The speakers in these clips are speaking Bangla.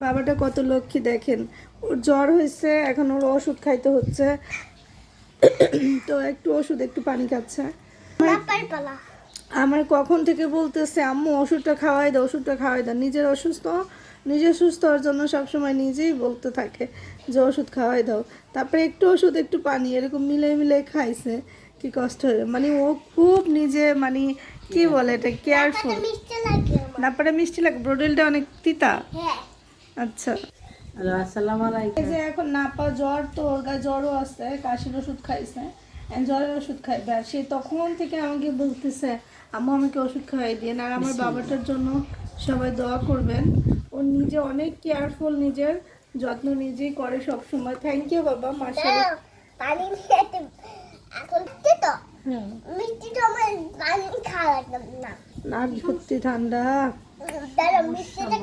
বাবাটা কত লক্ষ্মী দেখেন। ওর জ্বর হয়েছে এখন ওর ওষুধ খাইতে হচ্ছে। তো একটু ওষুধ একটু পানি খাচ্ছে। আমার কখন থেকে বলতেছে আম্মু ওষুধটা খাওয়াই দাও ওষুধটা খাওয়াই দাও নিজের অসুস্থ নিজে সুস্থ হওয়ার জন্য সবসময় নিজেই বলতে থাকে যে ওষুধ খাওয়াই দাও। তারপরে একটু ওষুধ একটু পানি এরকম মিলে মিলে খাইছে। কি কষ্ট হয়ে মানে ও খুব নিজে মানে কি বলে এটা কেয়ারফুল তারপরে মিষ্টি লাগে ব্রোডেলটা অনেক তিতা। হ্যাঁ। আচ্ছা। হ্যালো আসসালামু আলাইকুম। যে এখন নাপা জ্বর তো ওর গায়ে জ্বরও আছে কাশির ওষুধ খাইছে জ্বরের ওষুধ খাইবে। আর সে তখন থেকে আমাকে বলতেছে আম্মু আমাকে ওষুধ খাওয়াই দিন আর আমার বাবাটার জন্য সবাই দোয়া করবেন। ও নিজে অনেক কেয়ারফুল নিজের যত্ন নিজেই করে সব সময় থ্যাংক ইউ বাবা মাসা দাও, পানি এখন তো মিষ্টি তো আমার পানি খাওয়া লাগবে না। ভর্তি ঠান্ডা। মিষ্টিটা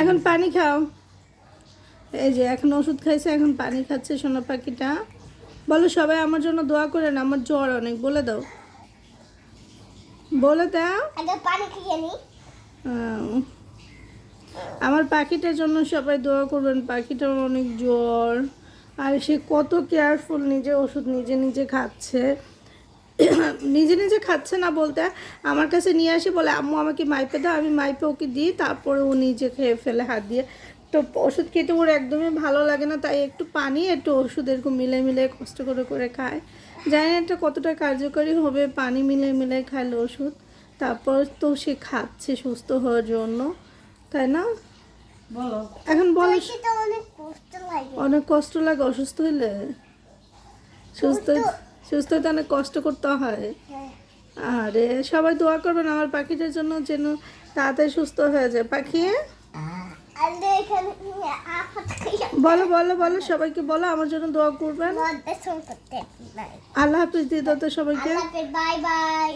এখন পানি খাও। এই যে এখন ওষুধ খাইছে এখন পানি খাচ্ছে সোনা পাখিটা। বলো সবাই আমার জন্য দোয়া করেন আমার জ্বর অনেক বলে দাও। বলে দাও। পানি খেয়ে নি। আমার পাখিটার জন্য সবাই দোয়া করবেন পাখিটার অনেক জ্বর। আর সে কত কেয়ারফুল নিজে ওষুধ নিজে নিজে খাচ্ছে। নিজে নিজে খাচ্ছে না বলতে আমার কাছে নিয়ে আসে বলে আম্মু আমাকে মাইপে দাও আমি মাইপে ওকে দিই তারপরে ও নিজে খেয়ে ফেলে হাত দিয়ে। তো ওষুধ খেতে ওর একদমই ভালো লাগে না তাই একটু পানি একটু ওষুধ এরকম মিলে মিলে কষ্ট করে করে খায়। জানি না এটা কতটা কার্যকরী হবে পানি মিলে মিলে খাইলে ওষুধ তারপর তো সে খাচ্ছে সুস্থ হওয়ার জন্য তাই না? বলো। এখন বলো। অনেক কষ্ট লাগে। অনেক কষ্ট লাগে অসুস্থ হইলে? সুস্থ সুস্থ হতে অনেক কষ্ট করতে হয়। আর সবাই দোয়া করবেন আমার পাখিটার জন্য যেন তাড়াতাড়ি সুস্থ হয়ে যায়। পাখি? বলো বলো বলো সবাইকে বলো আমার জন্য দোয়া করবেন। আল্লাহ হাফিজ দিদি তো সবাইকে বাই বাই